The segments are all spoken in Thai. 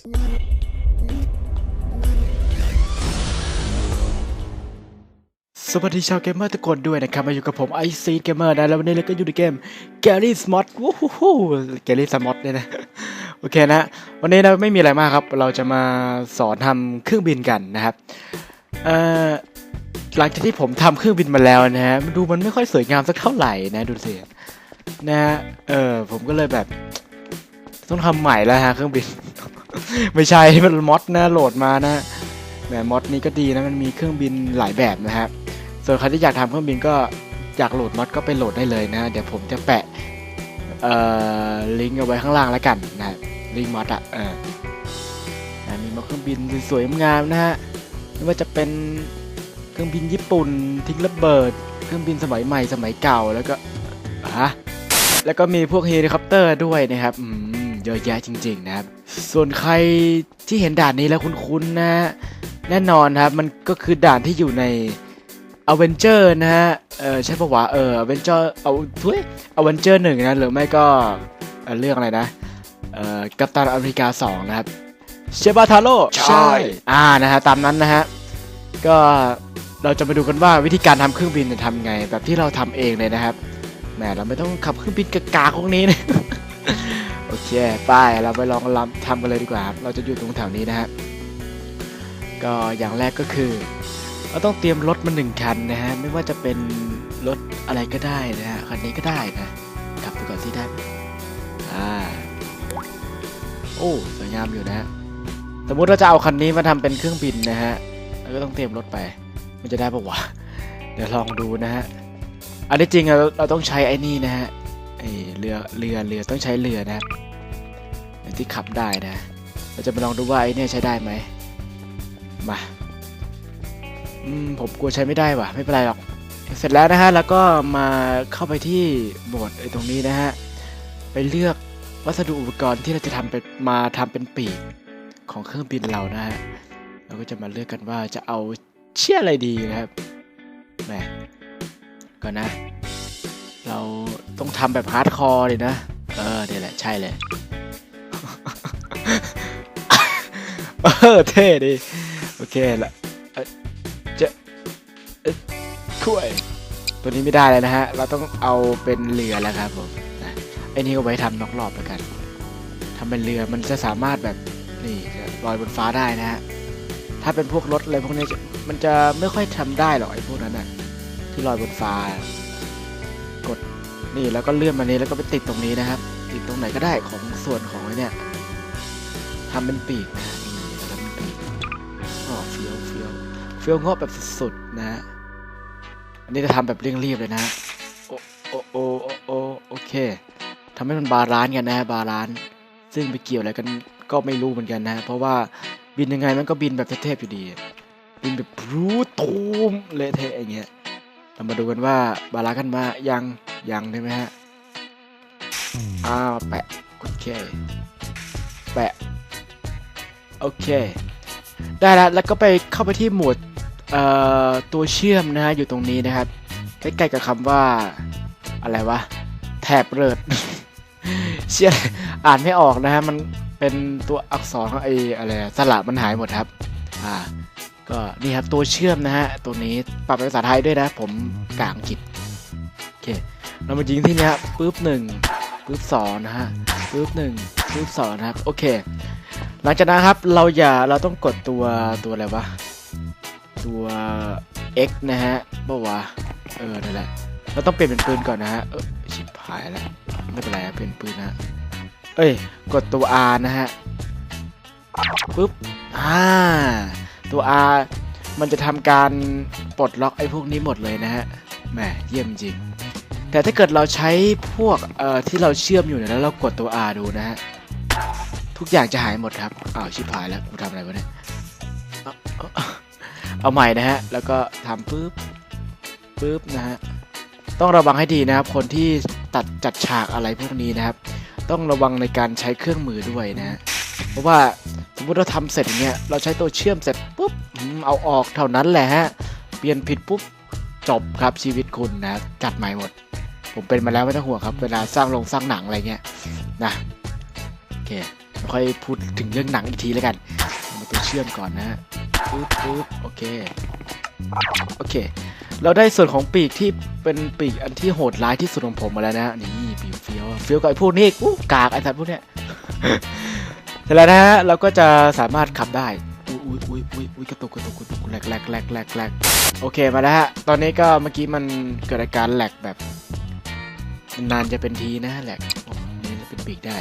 สวัสดีชาวเกมเมอร์ทุกคนด้วยนะครับ มาอยู่กับผมไอซีเกมเมอร์นะ แล้ววันนี้เราก็อยู่ในเกม g a r y s m o d วู้ฮู้ g a r y s m o d เนี่ยนะ โอเคนะ วันนี้นะไม่มีอะไรมากครับ เราจะมาสอนทำเครื่องบินกันนะครับเอ่อหลังจากที่ผมทำเครื่องบินมาแล้วนะฮะดูมันไม่ค่อยสวยงามสักเท่าไหร่นะดูสินะฮะเออผมก็เลยแบบ ต้องทำใหม่แล้วฮะเครื่องบิน ไม่ใช่มันมอดนะโหลดมานะแหมมอดนี้ก็ดีนะมันมีเครื่องบินหลายแบบนะครับส่วนใครที่อยากทำเครื่องบินก็อยากโหลดมอดก็ไปโหลดได้เลยนะ เดี๋ยวผมจะแปะลิงก์เอาไว้ข้างล่างแล้วกันนะลิงก์มอดอะเออนะมีมอดเครื่องบินสวยๆงามนะฮะไม่ว่าจะเป็นเครื่องบินญี่ปุ่นทิ้งระเบิด เครื่องบินสมัยใหม่สมัยเก่าแล้วก็ฮะแล้วก็มีพวกเฮลิคอปเตอร์ด้วยนะครับอืม ยอะแยะจริง ๆ นะครับ ส่วนใครที่เห็นด่านนี้แล้วคุ้นๆนะแน่นอนครับมันก็คือด่านที่อยู่ในอเวนเจอร์นะฮะ เออใช่ปะวะ เอออเวนเจอร์เอาทุยอเวนเจอร์หนึ่งนะหรือไม่ก็เอ่อเรื่องอะไรนะ เอ่อกัปตันอเมริกาสองนะครับ เชบาทาโร่ใช่ อ่านะฮะตามนั้นนะฮะ ก็เราจะมาดูกันว่าวิธีการทำเครื่องบินจะทำไง แบบที่เราทำเองเลยนะครับ แหมเราไม่ต้องขับเครื่องบินกากๆพวกนี้นะโอ เคไป้ายเราไปลองลำทำกันเลยดีกว่าครับเราจะอยู่ตรงแถวนี้นะฮะก็อย่างแรกก็คือ เราต้องเตรียมรถมาหนึ่งคันนะฮะ ไม่ว่าจะเป็นรถอะไรก็ได้นะฮะ คันนี้ก็ได้นะ กลับไปก่อนที่ได้อ่าโอ้สวยงามอยู่นะฮะ สมมุติเราจะเอาคันนี้มาทำเป็นเครื่องบินนะฮะเราก็ต้องเตรียมรถไป มันจะได้ปะวะ เดี๋ยวลองดูนะฮะ อันที่จริงเราเราต้องใช้ไอ้นี่นะฮะไอเรือเรือเรือต้องใช้เรือนะครับ ที่ขับได้นะ เราจะมาลองดูว่าไอ้เนี่ยใช้ได้ไหมมาอืมผมกลัวใช้ไม่ได้ว่ะ ไม่เป็นไรหรอก เสร็จแล้วนะฮะ แล้วก็มาเข้าไปที่โหมดไอ้ตรงนี้นะฮะ ไปเลือกวัสดุอุปกรณ์ที่เราจะทำเป็นมาทำเป็นปีกของเครื่องบินเรานะฮะเราก็จะมาเลือกกันว่าจะเอาเชี่ยอะไรดีนะครับแหมก่อนนะ เราต้องทำแบบฮาร์ดคอร์เลยนะ เออเนี่ยแหละใช่เลย เออเท่ดี โอเคละเจะเอ่อคุยตัวนี้ไม่ได้เลยนะฮะ เราต้องเอาเป็นเรือแล้วครับผมไอ้นี่ก็ไว้ทำนอกรอบแล้วกันทำเป็นเรือมันจะสามารถแบบนี่ลอยบนฟ้าได้นะฮะ ถ้าเป็นพวกรถอะไรพวกนี้มันจะไม่ค่อยทำได้หรอกไอ้พวกนั้นน่ะที่ลอยบนฟ้า กดนี่แล้วก็เลื่อนมานี้แล้วก็ไปติดตรงนี้นะครับ ติดตรงไหนก็ได้ของส่วนของไอ้นี่ ทำเป็นปีกนะนี่แล้วทำเป็นปีกอ๋อเฟี้ยวเฟี้ยวเฟี้ยวงอแบบสุดๆนะฮะอันนี้จะทำแบบเร่งรีบเลยนะโอโอโอโอโอโอเคทำให้มันบาลานซ์กันนะฮะบาลานซ์ซึ่งไปเกี่ยวอะไรกันก็ไม่รู้เหมือนกันนะ เพราะว่าบินยังไงมันก็บินแบบเทพๆอยู่ดี บินแบบพรูตูมเละเทะอย่างเงี้ยเรามาดูกันว่าบาลานซ์กันมายังยังใช่ไหมฮะอ้าวแปะโอเค โอเค ได้แล้วแล้วก็ไปเข้าไปที่หมวดตัวเชื่อมนะฮะอยู่ตรงนี้นะครับ ใกล้ๆกับคำว่าอะไรวะ แถบเริดเชื่ออ่านไม่ออกนะฮะมันเป็นตัวอักษรของไอ้อะไรสระมันหายหมดครับ อ่า ก็นี่ครับตัวเชื่อมนะฮะตัวนี้ปรับเป็นภาษาไทยด้วยนะ ผมกลางจิตโอเคเรามายิงที่นี้ปุ๊บหนึ่งปุ๊บสองนะฮะปุ๊บหนึ่งปุ๊บสองนะครับ โอเค หลังจากนั้นครับเราอย่าเราต้องกดตัวตัวอะไรวะตัว X นะฮะบอกว่าเออนั่นแหละเราต้องเปลี่ยนเป็นปืนก่อนนะฮะเออชิบหายแล้วไม่เป็นไรเปลี่ยนปืนนะฮะเอ้ยกดตัว R นะฮะปุ๊บอ่าตัว R มันจะทำการปลดล็อกไอ้พวกนี้หมดเลยนะฮะแหมเยี่ยมจริง แต่ถ้าเกิดเราใช้พวกเอ่อที่เราเชื่อมอยู่เนี่ยแล้วเรากดตัว R ดูนะฮะ ทุกอย่างจะหายหมดครับอ้าวชิบหายแล้วกูทำอะไรวะเนี่ยเอาใหม่นะฮะ แล้วก็ทำปุ๊บปุ๊บนะฮะ ต้องระวังให้ดีนะครับ คนที่ตัดจัดฉากอะไรพวกนี้นะครับ ต้องระวังในการใช้เครื่องมือด้วยนะ เพราะว่าสมมติเราทำเสร็จอย่างเงี้ย เราใช้ตัวเชื่อมเสร็จปุ๊บ เอาออกเท่านั้นแหละฮะ เปลี่ยนผิดปุ๊บจบครับชีวิตคุณนะ จัดใหม่หมด ผมเป็นมาแล้วไม่ต้องห่วงครับ เวลาสร้างลงสร้างหนังอะไรเงี้ยนะ โอเค ค่อยพูดถึงเรื่องหนังอีกทีแล้วกันมาตัวเชื่อมก่อนนะฮะปึ๊บปึ๊บโอเคโอเค เราได้ส่วนของปีกที่เป็นปีกอันที่โหดร้ายที่สุดของผมมาแล้วนะ นี่ปีกเฟี้ยวเฟี้ยวกับไอ้พวกนี้อู้กากไอ้สัตว์พวกเนี้ยเสร็จแล้วนะฮะเราก็จะสามารถขับได้อุ้ยอุ้ยอุ้ยอุ้ยอุ้ยกระตุกกระตุกกระตุกแหลกแหลกแหลกแหลกแหลกโอเคมาแล้วฮะตอนนี้ก็เมื่อกี้มันเกิดอาการแหลกแบบ นานจะเป็นทีนะแหลกนี่เป็นปีกได้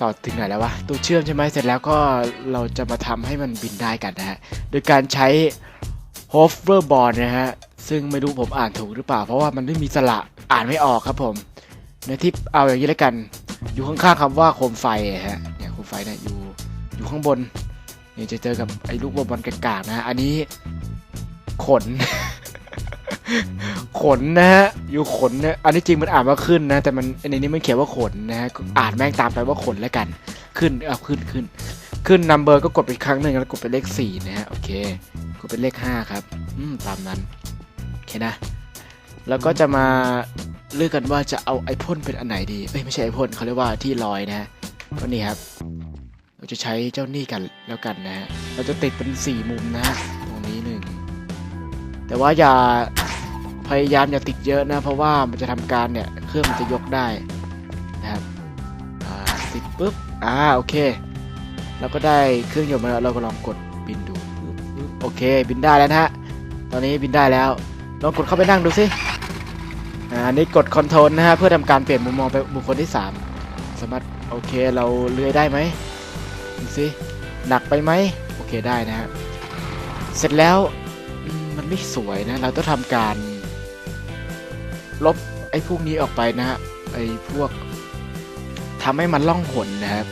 ต่อถึงไหนแล้ววะตัวเชื่อมใช่ไหมเสร็จแล้วก็เราจะมาทำให้มันบินได้กันนะฮะ โดยการใช้ hoverboard นะฮะ ซึ่งไม่รู้ผมอ่านถูกหรือเปล่า เพราะว่ามันไม่มีสระอ่านไม่ออกครับผมในที่เอาอย่างนี้แล้วกัน อยู่ข้างๆคำว่าโคมไฟอะฮะเนี่ยโคมไฟเนี่ยอยู่อยู่ข้างบนเนี่ยจะเจอกับไอ้ลูกบอลกากๆนะฮะอันนี้ขน ขนนะฮะอยู่ขนเนี่ยอันนี้จริงมันอ่านว่าขึ้นนะ แต่มันในนี้มันเขียนว่าขนนะฮะอ่านแม่งตามไปว่าขนแล้วกัน ขึ้นเอาขึ้นขึ้น ขึ้นนัมเบอร์ก็กดไปครั้งหนึ่งแล้วกดเป็นเลขสี่นะฮะโอเคกดเป็นเลขห้าครับอืมตามนั้นโอเคนะ แล้วก็จะมาเลือกกันว่าจะเอาไอพ่นเป็นอันไหนดีเอ้ยไม่ใช่ไอพ่นเขาเรียกว่าที่ลอยนะฮะก็นี่ครับเราจะใช้เจ้านี่กันแล้วกันนะฮะเราจะติดเป็นสี่มุมนะฮะตรงนี้หนึ่งแต่ว่าอย่า พยายามอย่าติดเยอะนะ เพราะว่ามันจะทำการเนี่ยเครื่องมันจะยกได้นะครับติดปุ๊บอ่าโอเคเราก็ได้เครื่องยนต์มาแล้วเราก็ลองกดบินดูโอเค บินได้แล้วนะฮะตอนนี้บินได้แล้วลองกดเข้าไปนั่งดูสิอ่าอันนี้กดคอนโทรลนะฮะเพื่อทำการเปลี่ยนมุมมองไปบุคคลที่ 3 สามารถโอเคเราเลื้อยได้ไหมดูสิหนักไปไหมโอเคได้นะฮะเสร็จแล้วมมันไม่สวยนะ เราต้องทำการ ลบไอ้พวกนี้ออกไปนะฮะไอ้พวกทำให้มันล่องหนนะครับ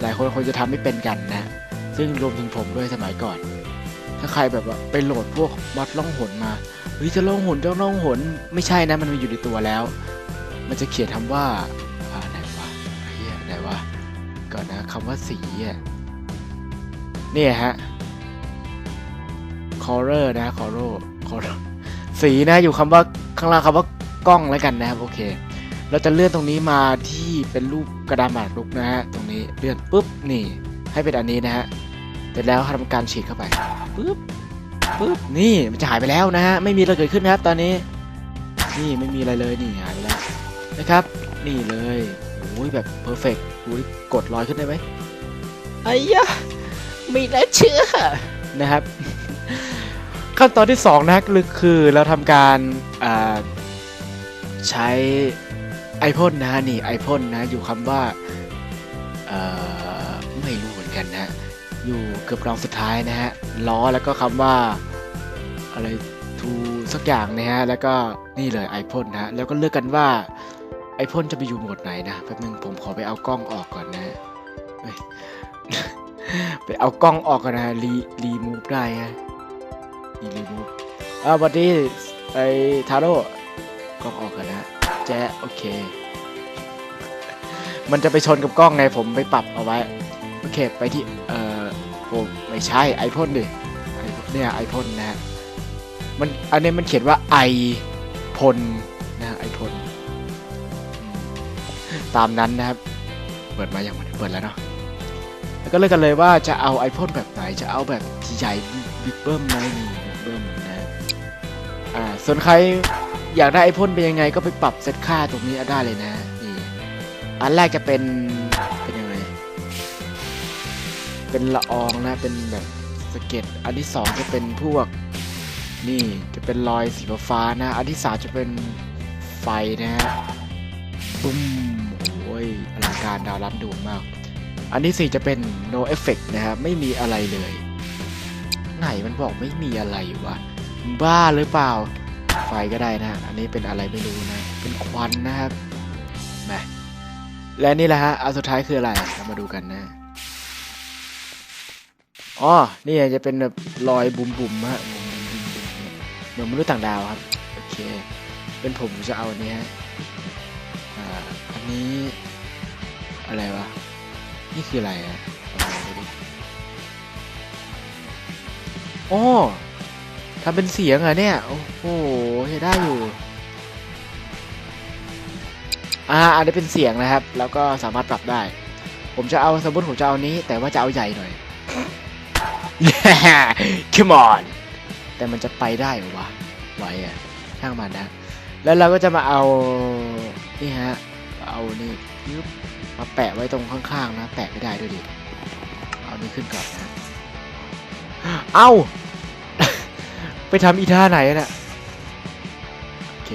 หลายคนคงจะทำไม่เป็นกันนะ ซึ่งรวมถึงผมด้วยสมัยก่อน ถ้าใครแบบว่าไปโหลดพวกมัดล่องหนมาเฮ้ยจะล่องหนจะล่องหนไม่ใช่นะมันมีอยู่ในตัวแล้ว มันจะเขียนคำว่าอ่าไหนวะเฮียไหนวะก่อนนะคำว่าสีอะเนี่ยฮะ color นะ color color สีนะอยู่คำว่าข้างล่างคำว่า กล้องแล้วกันนะครับโอเค เราจะเลื่อนตรงนี้มาที่เป็นรูปกระดานหมากรุกนะฮะตรงนี้เลื่อนปุ๊บนี่ ให้เป็นอันนี้นะฮะเสร็จแล้วทำการฉีดเข้าไปปุ๊บปุ๊บนี่มันจะหายไปแล้วนะฮะไม่มีอะไรเกิดขึ้นนะครับ ตอนนี้ นี่ไม่มีอะไรเลยนี่หายไปแล้วนะครับ นี่เลยโอ้ยแบบเพอร์เฟกต์โอ้ยกดลอยขึ้นได้ไหมไอ้ยะไม่น่าเชื่อนะครับ ขั้นตอนที่สองนะคือคือเราทำการอ่า ใช้ไอพ่นนะนี่ไอพ่นนะอยู่คำว่าไม่รู้เหมือนกันนะ อยู่เกือบรองสุดท้ายนะฮะล้อแล้วก็คำว่าอะไรทูสักอย่างนะฮะแล้วก็นี่เลยไอพ่นนะแล้วก็เลือกกันว่าไอพ่นจะไปอยู่หมดไหนนะแป๊บนึงผมขอไปเอากล้องออกก่อนนะไปเอากล้องออกก่อนนะรีรีมูฟได้ฮะรีมูฟอ่าวันนี้ไอทาโร่ กล้องออกกันนะแจ๊โอเค มันจะไปชนกับกล้องไงผมไปปรับเอาไว้ โอเคไปที่ เอ่อผมไม่ใช่ไอพ่นดิไอเนี่ยไอพ่นนะฮะมันอันนี้มันเขียนว่าไอพลนะไอพลอืมตามนั้นนะครับ เปิดมาอย่างเปิดแล้วเนาะแล้วก็เลือกกันเลยว่าจะเอาไอพ่นแบบไหนจะเอาแบบใหญ่บิ๊กเบิ้มไหมบิ๊กเบิ้มนะอ่าส่วนใคร อยากได้ไอพ่นเป็นยังไงก็ไปปรับเซตค่าตรงนี้ได้เลยนะนี่อันแรกจะเป็นเป็นยังไง เป็นละอองนะเป็นแบบสเก็ดอันที่สองจะเป็นพวก นี่จะเป็นรอยสีฟ้านะ อันที่สามจะเป็นไฟนะฮะปุ้มโอ้ยอลังการดาวล้ำดวงมาก อันที่สี่จะเป็น no effect นะครับไม่มีอะไรเลย ไหนมันบอกไม่มีอะไรวะบ้าหรือเปล่า ไฟก็ได้นะ อันนี้เป็นอะไรไม่รู้นะ เป็นควันนะครับแหมและนี่แหละฮะอันสุดท้ายคืออะไร เรามาดูกันนะ อ๋อ นี่จะเป็นแบบรอยบุ๋มบุ๋มๆเหมือนมนุษย์ต่างดาวครับ โอเค เป็นผมจะเอาอันนี้ฮะอ่าอันนี้อะไรวะ นี่คืออะไรอะเอามาดูดิโอ้ ทำเป็นเสียงเหรอเนี่ย โอ้โหใช้ได้อยู่ อ่า อันนี้เป็นเสียงนะครับ แล้วก็สามารถปรับได้ ผมจะเอาสมมติผมจะเอานี้ แต่ว่าจะเอาใหญ่หน่อย come on แต่มันจะไปได้หรอวะไหวอะช่างมันนะ แล้วเราก็จะมาเอา นี่ฮะ เอานี่ยึบมาแปะไว้ตรงข้างๆนะ แปะไม่ได้ด้วยดิ เอานี่ขึ้นก่อนนะ เอา ไปทำอีท่าไหนน่ะโอเค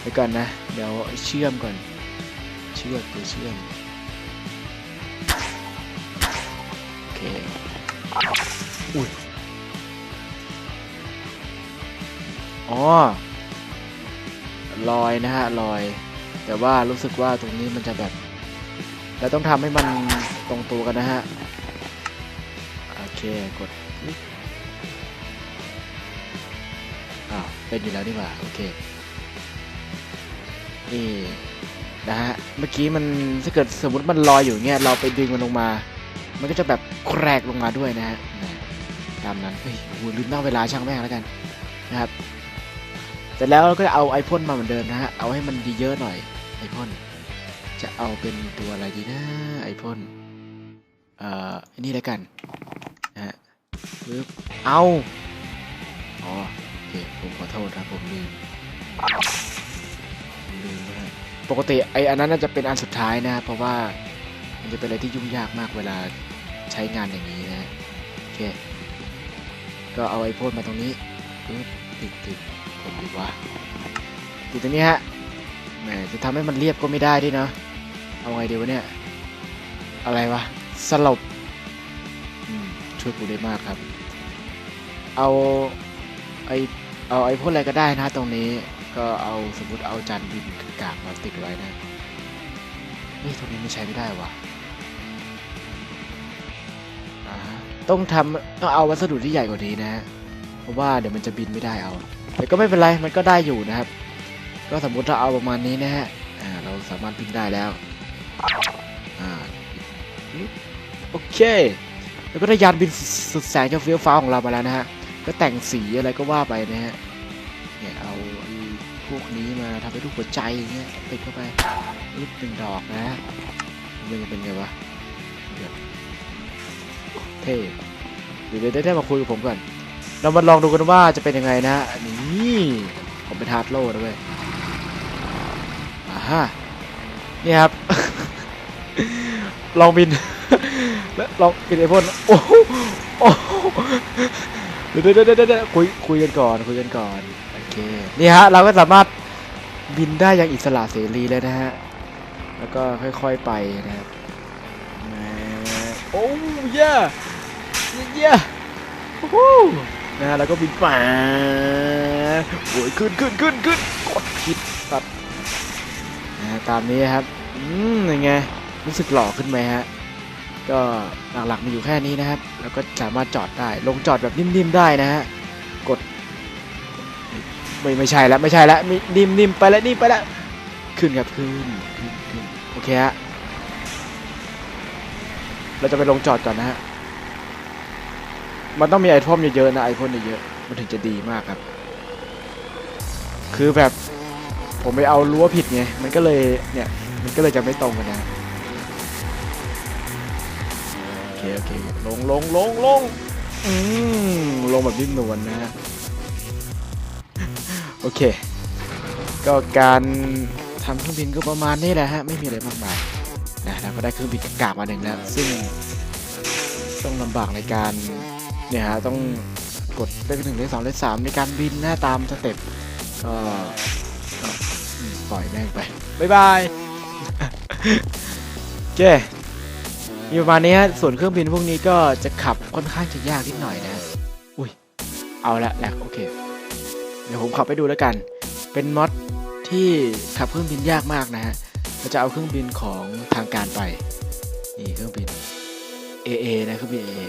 ไปก่อนนะ เดี๋ยวเชื่อมก่อน เชื่อกตัวเชื่อมโอเคอุ้ยอ๋อลอยนะฮะลอย แต่ว่ารู้สึกว่าตรงนี้มันจะแบบเราต้องทำให้มันตรงตัวกันนะฮะ โอเค กด เป็นอยู่แล้วนี่ว่า โอเคนี่นะฮะ เมื่อกี้มันถ้าเกิดสมมติมันลอยอยู่เงี้ย เราไปดึงมันลงมา มันก็จะแบบแกรกลงมาด้วยนะฮะนะตามนั้น เฮ้ยโหลืมตั้งเวลาช่างแม่งแล้วกันนะครับ แต่แล้วเราก็จะเอาไอพ่นมาเหมือนเดิมนะฮะ เอาให้มันดีเยอะหน่อยไอพ่นจะเอาเป็นตัวอะไรดีนะไอพ่นเอ่อนนี้แล้วกันนะฮะปึ๊บเอาอ๋อ เคผมขอโทษครับผมลืมผมลืมนะฮะปกติไออันนั้นน่าจะเป็นอันสุดท้ายนะเพราะว่ามันจะเป็นอะไรที่ยุ่งยากมากเวลาใช้งานอย่างนี้นะโอเคก็เอาไอพ่นมาตรงนี้ปึ๊บติดติดผมดีว่าติดตรงนี้ฮะแหมจะทำให้มันเรียบก็ไม่ได้ด้วยเนาะเอาไงดีวะเนี่ยอะไรวะสลบช่วยกูได้มากครับ เอา ไอเอาไอพ่นอะไรก็ได้นะตรงนี้ก็เอาสมมติเอาจานบินกากมาติดไว้นะนี่ตรงนี้ไม่ใช้ไม่ได้วะอ่าต้องทำต้องเอาวัสดุที่ใหญ่กว่านี้นะ เพราะว่าเดี๋ยวมันจะบินไม่ได้เอา แต่ก็ไม่เป็นไรมันก็ได้อยู่นะครับ ก็สมมติถ้าเอาประมาณนี้นะฮะอ่าเราสามารถบินได้แล้วอ่าโอเค แล้วก็ได้ยานบินสุดแสนจะเฟี้ยวฟ้าของเรามาแล้วนะฮะ ก็แต่งสีอะไรก็ว่าไปนะฮะ เนี่ยเอาไอ้พวกนี้มาทำเป็นรูปหัวใจอย่างเงี้ยติดเข้าไปรูปหนึ่งดอกนะมันจะเป็นไงวะเท่เดี๋ยวเดี๋ยวได้มาคุยกับผมก่อน เรามาลองดูกันว่าจะเป็นยังไงนะนี่ผมเป็นฮาร์ดโลดด้วยอ่าฮะนี่ครับ ลองบินแล้วลองบินไอพ่นโอ้โหโอ้โห เดี๋ยวเดี๋ยวเดี๋ยวเดี๋ยวคุยคุยกันก่อนคุยกันก่อนโอเคนี่ฮะเราก็สามารถบินได้อย่างอิสระเสรีเลยนะฮะแล้วก็ค่อยๆไปนะครับโอ้เย่เย่โอ้นะฮะแล้วก็บินป่าโอ้ยขึ้นขึ้นขึ้นขึ้นกดผิดตัดนะฮะตามนี้ครับอืมยังไงรู้สึกหล่อขึ้นไหมฮะ ก็หลักๆมีอยู่แค่นี้นะครับ แล้วก็สามารถจอดได้ ลงจอดแบบนิ่มๆได้นะฮะ กด ไม่ไม่ใช่แล้วไม่ใช่แล้วมีนิ่มๆไปแล้วนิ่มไปแล้ว ขึ้นครับขึ้นขึ้นขึ้นโอเคฮะ เราจะไปลงจอดก่อนนะฮะ มันต้องมีไอพ่นเยอะๆนะไอพ่นเยอะๆมันถึงจะดีมากครับ คือแบบผมไปเอารั้วผิดไง มันก็เลยเนี่ย มันก็เลยจะไม่ตรงกันนะ เคโอเคลงลงลงลงอืมลงแบบนิ่มนวลนะฮะโอเค ก็การทำเครื่องบินก็ประมาณนี้แหละฮะไม่มีอะไรมากมายนะเราก็ได้เครื่องบินกากมาหนึ่งแล้ว ซึ่งต้องลำบากในการเนี่ยฮะต้องกดเลขหนึ่งเลขสองเลขสามในการบินนะตามสเต็ปก็ปล่อยแม่งไป บ๊ายบาย โอเค มีประมาณนี้ฮะส่วนเครื่องบินพวกนี้ก็จะขับค่อนข้างจะยากนิดหน่อยนะ อุ้ย เอาละแหละโอเค เดี๋ยวผมขับไปดูแล้วกัน เป็นมอดที่ขับเครื่องบินยากมากนะฮะเราจะเอาเครื่องบินของทางการไป นี่เครื่องบิน AA นะเครื่องบิน AA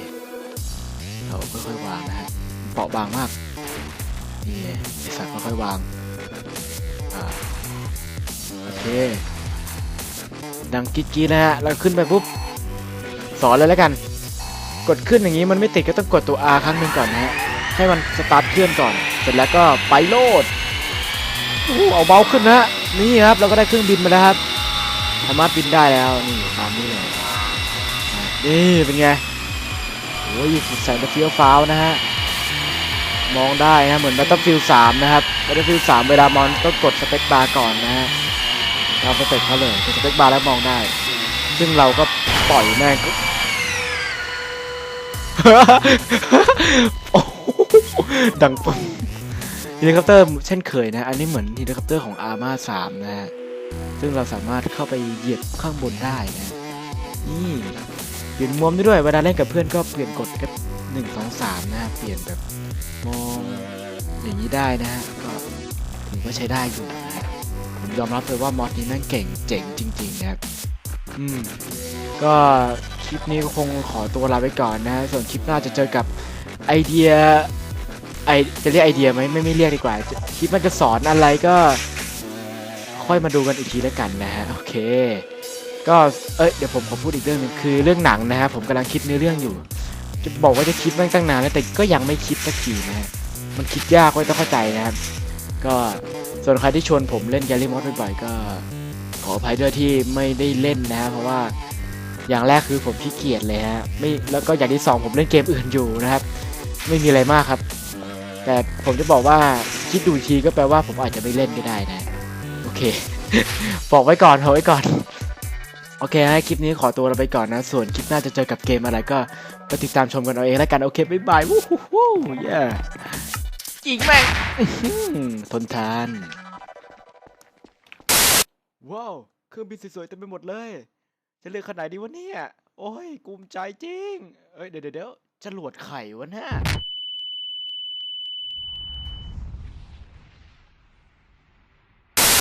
เราค่อยๆวางนะฮะ เปราะบางมาก นี่ไอสัตว์ค่อยๆวาง อ่า โอเค ดังกิ๊กๆนะฮะแล้วขึ้นไปปุ๊บ สอนเลยแล้วกัน กดขึ้นอย่างนี้มันไม่ติดก็ต้องกดตัว R ครั้งหนึ่งก่อนนะฮะให้มันสตาร์ทเคลื่อนก่อน เสร็จแล้วก็ไปโลดอู้เอาเบาขึ้นนะนี่ครับเราก็ได้เครื่องบินมาแล้วครับสามารถบินได้แล้วนี่ตามนี้เลยนี่เป็นไงโอ้ยสุดแสนจะเฟี้ยวฟ้าวนะฮะมองได้นะเหมือน Battlefield 3 นะครับ Battlefield 3 เวลามองต้องกดสเปคบาร์ก่อนนะฮะเราสเปคเขาเลยกดสเปคบาร์แล้วมองได้ ซึ่งเราก็ปล่อยแม่ง ดังปุ๊บเฮลิคอปเตอร์เช่นเคยนะ อันนี้เหมือนเฮลิคอปเตอร์ของอาร์มา3นะฮะ ซึ่งเราสามารถเข้าไปเหยียบข้างบนได้นะ นี่เปลี่ยนมุมได้ด้วย เวลาเล่นกับเพื่อนก็เปลี่ยนกดกันหนึ่งสองสามนะ เปลี่ยนแบบมองอย่างนี้ได้นะฮะ ก็ถือว่าใช้ได้อยู่นะ ผมยอมรับเลยว่ามอดนี้แม่งเก่งเจ๋งจริงๆนะครับ อืม ก็ ลิปนี้ก็คงขอตัวลาไปก่อนนะฮะส่วนคลิปหน้าจะเจอกับไอเดียไอจะเรียกไอเดียไหมไม่ไม่เรียกดีกว่า คลิปมันจะสอนอะไรก็ค่อยมาดูกันอีกทีแล้วกันนะฮะ โอเค ก็เอ้ยเดี๋ยวผมขอพูดอีกเรื่องหนึงคือเรื่องหนังนะฮะผมกำลังคิดเนื้อเรื่องอยู่ จะบอกว่าจะคิดมาตั้งนานแล้วแต่ก็ยังไม่คิดสักทีนะฮะมันคิดยากไว้ต้องเข้าใจนะครับ ก็ส่วนใครที่ชวนผมเล่นแกลลี่มอสบ่อยๆก็ขออภัยด้วยที่ไม่ได้เล่นนะฮะเพราะว่า อย่างแรกคือผมขี้เกียจเลยฮะไม่แล้วก็อย่างที่สองผมเล่นเกมอื่นอยู่นะครับ ไม่มีอะไรมากครับ แต่ผมจะบอกว่าคิดดูอีกทีก็แปลว่าผมอาจจะไม่เล่นก็ได้นะ โอเค บอกไว้ก่อนเอาไว้ก่อน โอเคฮะคลิปนี้ขอตัวเราไปก่อนนะ ส่วนคลิปหน้าจะเจอกับเกมอะไรก็ไปติดตามชมกันเอาเองแล้วกัน โอเค บ๊ายบายวู้ฮู้ฮู้เย้ยิงแม่งอื้อหือทนทาน ว้าว เครื่องบินสวยๆเต็มไปหมดเลย จะเลือกขนาดดีวะเนี่ย โอ้ยกูมใจจริง เอ้ยเดี๋ยวเดี๋ยวจรวดไข่วะเนี่ย